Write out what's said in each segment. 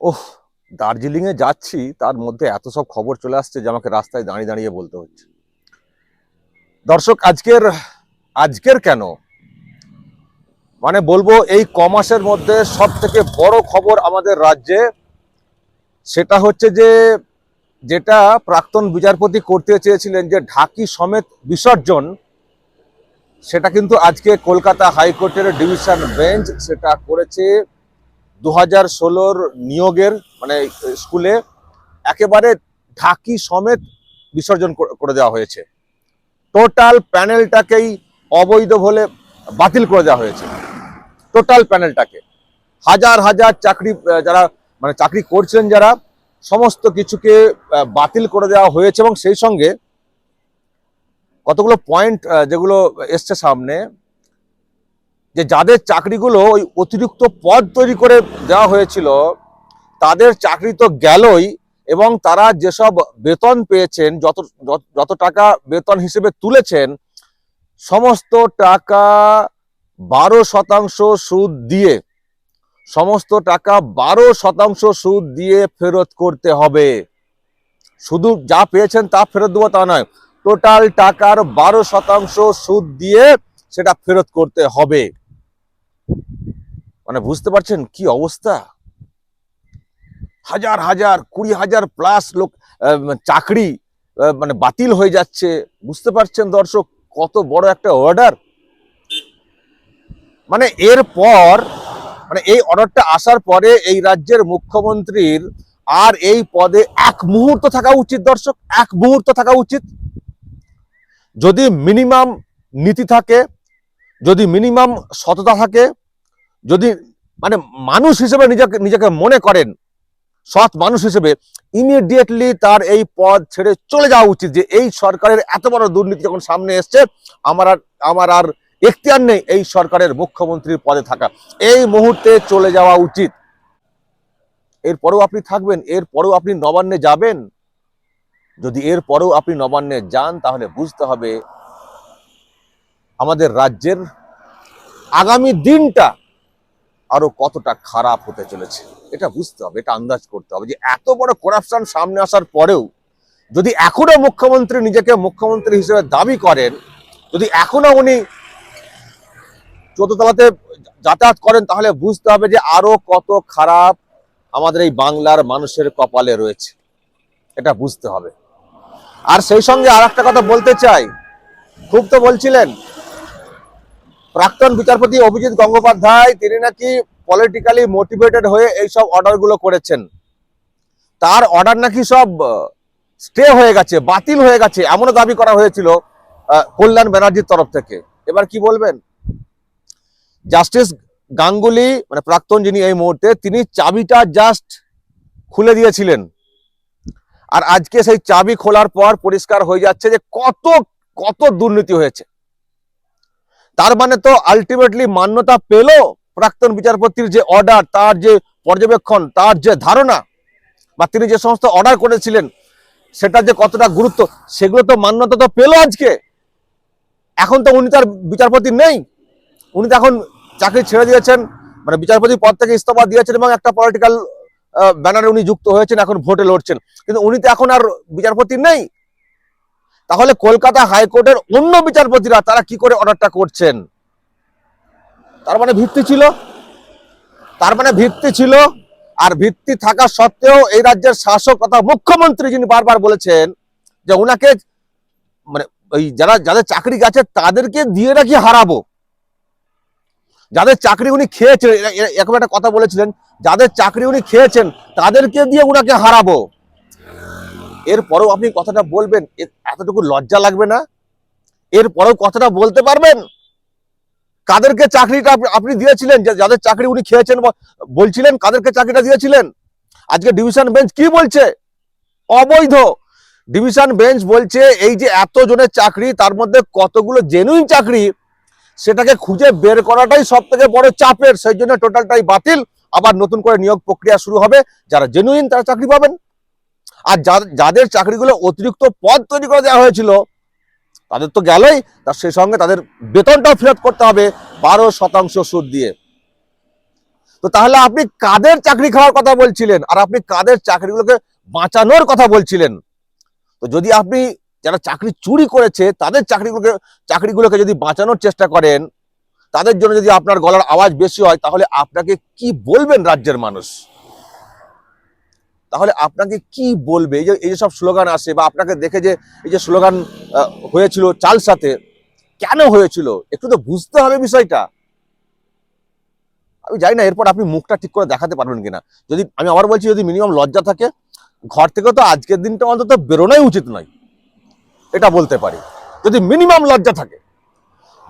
ওহ, দার্জিলিংয়ে যাচ্ছি, তার মধ্যে এত সব খবর চলে আসছে যে আমাকে রাস্তায় দাঁড়িয়ে দাঁড়িয়ে বলতে হচ্ছে। দর্শক, আজকের আজকের কেন? মানে বলব, এই ক মাসের মধ্যে সব থেকে বড় খবর আমাদের রাজ্যে, সেটা হচ্ছে যে, যেটা প্রাক্তন বিচারপতি করতে চেয়েছিলেন যে, ঢাকি সমেত বিসর্জন, সেটা কিন্তু আজকে কলকাতা হাইকোর্টের ডিভিশন বেঞ্চ সেটা করেছে। দু হাজার ষোলোর নিয়োগের মানে স্কুলে একেবারে ঢাকি সমেত বিসর্জন করে- দেওয়া হয়েছে। টোটাল প্যানেলটাকেই অবৈধ বলে বাতিল করে দেওয়া হয়েছে। টোটাল প্যানেলটাকে। হাজার হাজার চাকরি যারা মানে চাকরি করছেন যারা, সমস্ত কিছুকে বাতিল করে দেওয়া হয়েছে এবং সেই সঙ্গে কতগুলো পয়েন্ট যেগুলো এসছে সামনে যে যাদের চাকরিগুলো ওই অতিরিক্ত পদ তৈরি করে দেওয়া হয়েছিল, তাদের চাকরি তো গেলই এবং তারা যেসব বেতন পেয়েছেন, যত, যত- টাকা বেতন হিসেবে তুলেছেন, সমস্ত টাকা বারো শতাংশ সুদ দিয়ে, সমস্ত টাকা বারো শতাংশ সুদ দিয়ে ফেরত করতে হবে। শুধু যা পেয়েছেন তা ফেরত দেবো তা নয়, টোটাল টাকার বারো শতাংশ সুদ দিয়ে সেটা ফেরত করতে হবে। মানে বুঝতে পারছেন কি অবস্থা? হাজার হাজার, কুড়ি হাজার প্লাস লোক চাকরি মানে বাতিল হয়ে যাচ্ছে। বুঝতে পারছেন দর্শক কত বড় একটা অর্ডার মানে এরপর মানে এই অর্ডারটা আসার পরে এই রাজ্যের মুখ্যমন্ত্রীর আর এই পদে এক মুহূর্ত থাকা উচিত দর্শক, এক মুহূর্ত থাকা উচিত। যদি মিনিমাম নীতি থাকে, যদি মিনিমাম সততা থাকে যদি মানে মানুষ হিসেবে নিজেকে নিজেকে মনে করেন, সৎ মানুষ হিসেবে ইমিডিয়েটলি তার এই পদ ছেড়ে চলে যাওয়া উচিত যে এই সরকারের এত বড় দুর্নীতি যখন সামনে এসছে, আমার আর আমার আর এখতিয়ার নেই এই সরকারের মুখ্যমন্ত্রীর পদে থাকা। এই মুহূর্তে চলে যাওয়া উচিত। এরপরেও আপনি থাকবেন, এরপরেও আপনি নবান্নে যাবেন। যদি এরপরেও আপনি নবান্নে যান, তাহলে বুঝতে হবে আমাদের রাজ্যের আগামী দিনটা আরও কতটা খারাপ হতে চলেছে। এটা বুঝতে হবে, এটা আন্দাজ করতে হবে যে এত বড় করাপশন সামনে আসার পরেও যদি এখনও মুখ্যমন্ত্রী নিজেকে মুখ্যমন্ত্রী হিসেবে দাবি করেন, যদি এখনও উনি চোদ্দতলাতে যাতায়াত করেন, তাহলে বুঝতে হবে যে আরও কত খারাপ আমাদের এই বাংলার মানুষের কপালে রয়েছে। এটা বুঝতে হবে। আর সেই সঙ্গে আর একটা কথা বলতে চাই। খুব তো বলছিলেন প্রাক্তন বিচারপতি অভিজিৎ গঙ্গোপাধ্যায়, তিনি নাকি পলিটিক্যালি মোটিভেটেড হয়ে এইসব অর্ডারগুলো করেছেন। তার অর্ডার নাকি সব স্টে হয়ে গেছে, বাতিল হয়ে গেছে, এমনও দাবি করা হয়েছিল কল্যাণ ব্যানার্জির তরফ থেকে। এবার কি বলবেন? জাস্টিস গাঙ্গুলি মানে প্রাক্তন যিনি এই মুহূর্তে, তিনি চাবিটা জাস্ট খুলে দিয়েছিলেন। আর আজকে সেই চাবি খোলার পর পরিষ্কার হয়ে যাচ্ছে যে কত কত দুর্নীতি হয়েছে। তার মানে তো আলটিমেটলি মান্যতা পেল প্রাক্তন বিচারপতির যে অর্ডার তার যে পর্যবেক্ষণ, তার যে ধারণা, বা তিনি যে সমস্ত অর্ডার করেছিলেন, সেটা যে কতটা গুরুত্ব, সেগুলো তো মান্যতা তো পেল আজকে। এখন তো উনি তার বিচারপতি নেই। উনি তো এখন চাকরি ছেড়ে দিয়েছেন মানে বিচারপতি পদ থেকে ইস্তফা দিয়েছেন এবং একটা পলিটিক্যাল ব্যানারে উনি যুক্ত হয়েছেন, এখন ভোটে লড়ছেন। কিন্তু উনি তো এখন আর বিচারপতি নেই। তাহলে কলকাতা হাইকোর্টের অন্য বিচারপতিরা তারা কি করে অর্ডারটা করছেন? তার মানে ভিত্তি ছিল? তার মানে ভিত্তি ছিল, আর ভিত্তি থাকা সত্ত্বেও এই রাজ্যের শাসক তথা মুখ্যমন্ত্রী যিনি বারবার বলেছেন যে ওনাকে মানে ওই যারা, যাদের চাকরি গেছে তাদেরকে দিয়ে নাকি হারাবো। যাদের চাকরি উনি খেয়েছেন এরকম একটা কথা বলেছিলেন, যাদের চাকরি উনি খেয়েছেন তাদেরকে দিয়ে উনাকে হারাবো। এরপরেও আপনি কথাটা বলবেন এতটুকু লজ্জা লাগবে না? এরপরেও কথাটা বলতে পারবেন? কাদেরকে চাকরিটা আপনি- আপনি দিয়েছিলেন? যাদের চাকরি উনি খেয়েছেন বলছিলেন, কাদেরকে চাকরিটা দিয়েছিলেন? আজকে ডিভিশন বেঞ্চ কি বলছে? অবৈধ। ডিভিশন বেঞ্চ বলছে, এই যে এত জনের চাকরি, তার মধ্যে কতগুলো জেনুইন চাকরি, সেটাকে খুঁজে বের করাটাই সব থেকে বড় চাপের। সেই জন্য টোটালটাই বাতিল। আবার নতুন করে নিয়োগ প্রক্রিয়া শুরু হবে। যারা জেনুইন তারা চাকরি পাবেন। আর যাদের চাকরিগুলো অতিরিক্ত পদ তৈরি করে দেওয়া হয়েছিল, তাদের তো গেলই তার সেই সঙ্গে তাদের বেতনটাও ফেরত করতে হবে বারো শতাংশ সুদ দিয়ে। তো তাহলে আপনি কাদের চাকরি খাওয়ার কথা বলছিলেন? আর আপনি কাদের চাকরিগুলোকে বাঁচানোর কথা বলছিলেন? তো যদি আপনি যারা চাকরি চুরি করেছে, তাদের চাকরিগুলোকে চাকরিগুলোকে যদি বাঁচানোর চেষ্টা করেন, তাদের জন্য যদি আপনার গলার আওয়াজ বেশি হয়, তাহলে আপনাকে কি বলবেন রাজ্যের মানুষ? তাহলে আপনাকে কি বলবে? এই যে, এই সব স্লোগান আসে বা আপনাকে দেখে যে, এই যে স্লোগান হয়েছিল চাল সাথে, কেন হয়েছিল? একটু তো বুঝতে হবে বিষয়টা। আমি জানি না এরপর আপনি মুখটা ঠিক করে দেখাতে পারবেন কিনা। যদি, আমি আবার বলছি, যদি মিনিমাম লজ্জা থাকে, ঘর থেকে তো আজকের দিনটা অন্তত বেরোনোই উচিত নয়। এটা বলতে পারি। যদি মিনিমাম লজ্জা থাকে,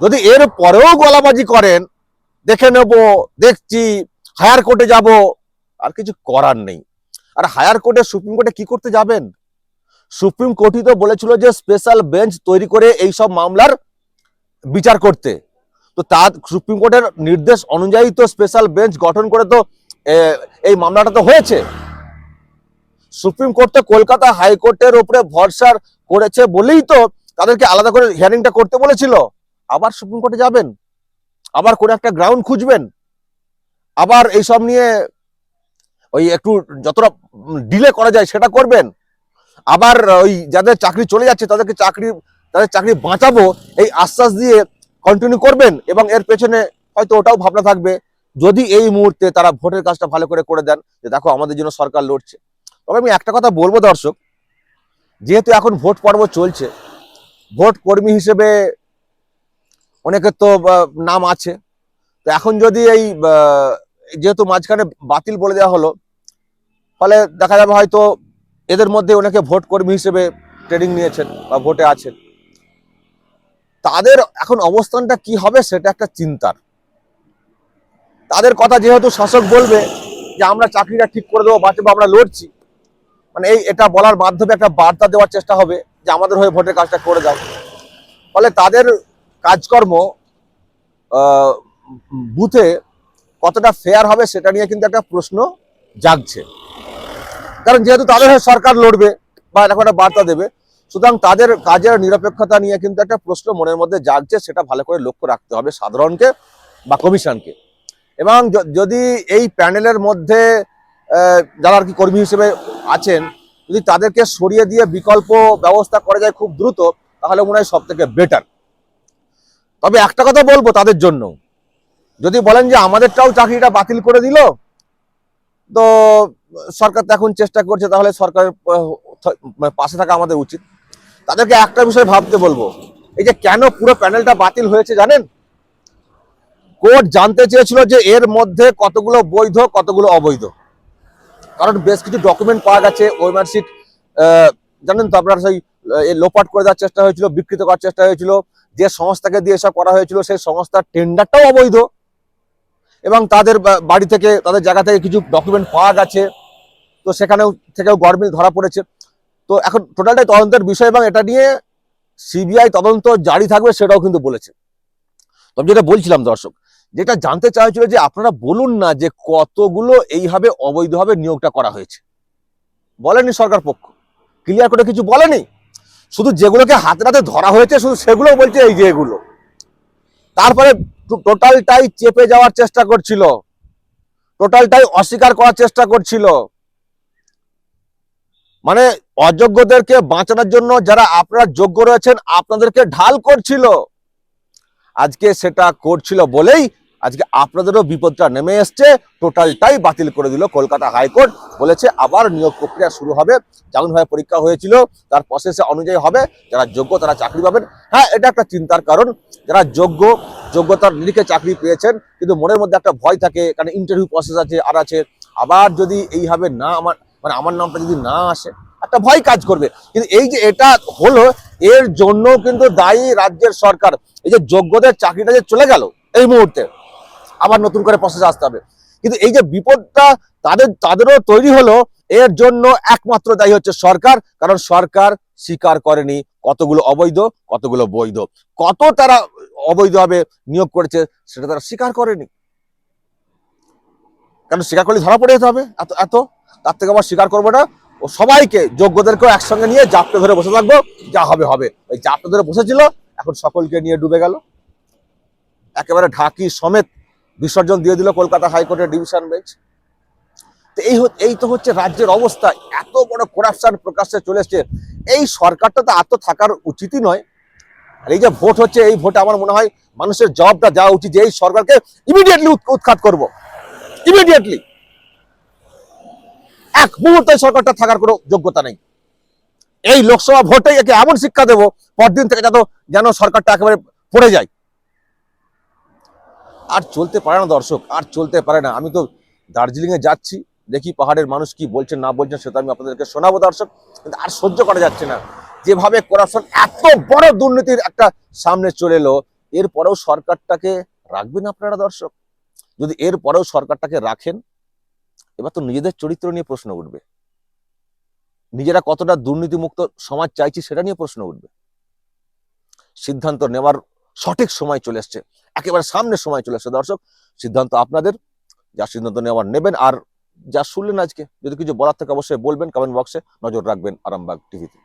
যদি এর পরেও গলাবাজি করেন, দেখে নেব, দেখছি হায়ার কোর্টে যাব, আর কিছু করার নেই। আর হায়ার কোর্টে সুপ্রিম কোর্টে কি করতে যাবেন? সুপ্রিম কোর্টই তো বলেছিল যে স্পেশাল বেঞ্চ তৈরি করে এই সব মামলার বিচার করতে। তো তার সুপ্রিম কোর্টের নির্দেশ অনুযায়ী তো স্পেশাল বেঞ্চ গঠন করে তো এই মামলাটা তো হয়েছে। সুপ্রিম কোর্ট তো কলকাতা হাইকোর্টের উপরে ভরসা করেছে বলেই তো তাদেরকে আলাদা করে হিয়ারিংটা করতে বলেছিল। আবার সুপ্রিম কোর্টে যাবেন? আবার কোনো একটা গ্রাউন্ড খুঁজবেন? আবার এইসব নিয়ে ওই একটু যতটা ডিলে করা যায় সেটা করবেন। আবার ওই যাদের চাকরি চলে যাচ্ছে, তাদেরকে চাকরি, তাদের চাকরি বাঁচাবো, এই আশ্বাস দিয়ে কন্টিনিউ করবেন এবং এর পেছনে হয়তো ওটাও ভাবনা থাকবে। যদি এই মুহূর্তে তারা ভোটের কাজটা ভালো করে করে দেন, যে দেখো আমাদের জন্য সরকার লড়ছে। তবে আমি একটা কথা বলব দর্শক, যেহেতু এখন ভোট পর্ব চলছে, ভোট কর্মী হিসেবে অনেকের তো নাম আছে। তো এখন যদি এই যেহেতু মাঝখানে বাতিল বলে দেওয়া হলো, ফলে দেখা যাবে হয়তো এদের মধ্যে অনেকে ভোট কর্মী হিসেবে ট্রেনিং নিয়েছেন বা ভোটে আছেন। তাদের এখন অবস্থানটা কি হবে সেটা একটা চিন্তার। তাদের কথা যেহেতু শাসক বলবে যে, আমরা চাকরিটা ঠিক করে দেবো, বাঁচবো, আমরা লড়ছি। মানে এই, এটা বলার মাধ্যমে একটা বার্তা দেওয়ার চেষ্টা হবে যে, আমাদের হয়ে ভোটের কাজটা করে দাও ফলে তাদের কাজকর্ম বুথে কতটা ফেয়ার হবে সেটা নিয়ে কিন্তু একটা প্রশ্ন জাগছে। কারণ যেহেতু তাদের হয়ে সরকার লড়বে বা এরকম একটা বার্তা দেবে, সুতরাং তাদের কাজের নিরপেক্ষতা নিয়ে কিন্তু একটা প্রশ্ন মনের মধ্যে জাগছে, সেটা ভালো করে লক্ষ্য রাখতে হবে সাধারণকে বা কমিশনকে। এবং যদি এই প্যানেলের মধ্যে যারা আর কি কর্মী হিসেবে আছেন, যদি তাদেরকে সরিয়ে দিয়ে বিকল্প ব্যবস্থা করা যায় খুব দ্রুত, তাহলে মনে হয় সব থেকে বেটার তবে একটা কথা বলব তাদের জন্য। যদি বলেন যে আমাদেরটাও চাকরিটা বাতিল করে দিল, তো সরকার তো এখন চেষ্টা করছে, তাহলে সরকারের পাশে থাকা আমাদের উচিত। তাদেরকে একটা বিষয় ভাবতে বলব, এই যে কেন পুরো প্যানেলটা বাতিল হয়েছে জানেন? কোর্ট জানতে চেয়েছিল যে এর মধ্যে কতগুলো বৈধ, কতগুলো অবৈধ। কারণ বেশ কিছু ডকুমেন্ট পাওয়া গেছে ওই মার্কশিট জানেন তো আপনার সেই লোপাট করে দেওয়ার চেষ্টা হয়েছিল, বিকৃত করার চেষ্টা হয়েছিল, যে সংস্থাকে দিয়ে এসব করা হয়েছিল, সেই সংস্থার টেন্ডারটাও অবৈধ। এবং তাদের বাড়ি থেকে, তাদের জায়গা থেকে কিছু ডকুমেন্ট পাওয়া গেছে। তো সেখানেও থেকেও গরমিল ধরা পড়েছে। তো এখন টোটালটাই তদন্তের বিষয় এবং এটা নিয়ে সিবিআই তদন্ত জারি থাকবে সেটাও কিন্তু বলেছে। তবে যেটা বলছিলাম দর্শক, যেটা জানতে চাইছিল যে আপনারা বলুন না যে কতগুলো এইভাবে অবৈধভাবে নিয়োগটা করা হয়েছে। বলেনি সরকার পক্ষ। ক্লিয়ার করে কিছু বলেনি? শুধু যেগুলোকে হাতে হাতে ধরা হয়েছে, শুধু সেগুলো বলছে এই যে এগুলো। তারপরে টোটালটাই চেপে যাওয়ার চেষ্টা করছিল। টোটালটাই অস্বীকার করার চেষ্টা করছিল। মানে অযোগ্যদেরকে বাঁচানোর জন্য যারা আপনারা যোগ্য রয়েছেন, আপনাদেরকে ঢাল করছিল। আজকে সেটা করছিল বলেই আজকে আপনাদেরও বিপদটা নেমে এসছে, টোটালটাই বাতিল করে দিল কলকাতা হাইকোর্ট, বলেছে আবার নিয়োগ প্রক্রিয়া শুরু হবে। যেমনভাবে পরীক্ষা হয়েছিল, তার প্রসেসে অনুযায়ী হবে, যারা যোগ্য তারা চাকরি পাবেন। হ্যাঁ এটা একটা চিন্তার কারণ, যারা যোগ্য, যোগ্যতার নিরিখে চাকরি পেয়েছেন, কিন্তু মনের মধ্যে একটা ভয় থাকে, কারণ ইন্টারভিউ প্রসেস আছে, আর আছে। আবার যদি এইভাবে না আমার মানে আমার নামটা যদি না আসে, একটা ভয় কাজ করবে। কিন্তু এই যে এটা হলো, এর জন্য কিন্তু দায়ী রাজ্যের সরকার, এই যে যোগ্যদের চাকরিটা যে চলে গেল, এই মুহূর্তে আবার নতুন করে প্রসেস আসতে হবে। কিন্তু এই যে বিপদটা তাদের, তাদেরও তৈরি হলো, এর জন্য একমাত্র দায়ী হচ্ছে সরকার, কারণ সরকার স্বীকার করেনি কতগুলো অবৈধ, কতগুলো বৈধ। কত তারা অবৈধভাবে নিয়োগ করেছে, সেটা তারা স্বীকার করেনি। কারণ স্বীকার করলে ধরা পড়ে যেতে হবে? এত এত? তার থেকে আবার স্বীকার করব না। ও সবাইকে, যোগ্যদেরকেও একসঙ্গে নিয়ে জাপটে ধরে বসে থাকব, যা হবে হবে। ওই জাপটে ধরে বসেছিল, এখন সকলকে নিয়ে ডুবে গেল। একেবারে ঢাকি সমেত বিসর্জন দিয়ে দিল কলকাতা হাইকোর্টের ডিভিশন বেঞ্চ। তো এই এই তো হচ্ছে রাজ্যের অবস্থা। এত বড় করাপশন প্রকাশ্যে চলে এই সরকারটা তো এত থাকার উচিতই নয়। আর এই যে ভোট হচ্ছে, এই ভোটে আমার মনে হয় মানুষের জবাবটা দেওয়া উচিত যে এই সরকারকে ইমিডিয়েটলি উৎখাত করব। ইমিডিয়েটলি এক মুহূর্তে সরকারটা থাকার কোনো যোগ্যতা নেই। এই লোকসভা ভোটে একে এমন শিক্ষা দেবো, পরদিন থেকে যাতে যেন সরকারটা একেবারে পড়ে যায়। আর চলতে পারে না দর্শক, আর চলতে পারে না। আমি তো দার্জিলিং এ যাচ্ছি, দেখি পাহাড়ের মানুষ কি বলছেন, না বলছেন, সেটা আমি আপনাদেরকে শোনাবো দর্শক। কিন্তু আর সহ্য করা যাচ্ছে না। যেভাবে করাপশন এত বড় দুর্নীতির একটা সামনে চলে এলো, এরপরেও সরকারটাকে রাখবেন আপনারা দর্শক? যদি এরপরেও সরকারটাকে রাখেন, এবার তো নিজেদের চরিত্র নিয়ে প্রশ্ন উঠবে। নিজেরা কতটা দুর্নীতিমুক্ত সমাজ চাইছি, সেটা নিয়ে প্রশ্ন উঠবে। সিদ্ধান্ত নেওয়ার সঠিক সময় চলে এসছে একেবারে সামনে সময় চলে এসছে দর্শক, সিদ্ধান্ত আপনাদের, যা সিদ্ধান্ত নেওয়ার নেবেন, আর যা শুনলেন আজকে, যদি কিছু বলার থাকে অবশ্যই বলবেন কমেন্ট বক্সে নজর রাখবেন আরামবাগ টিভিতে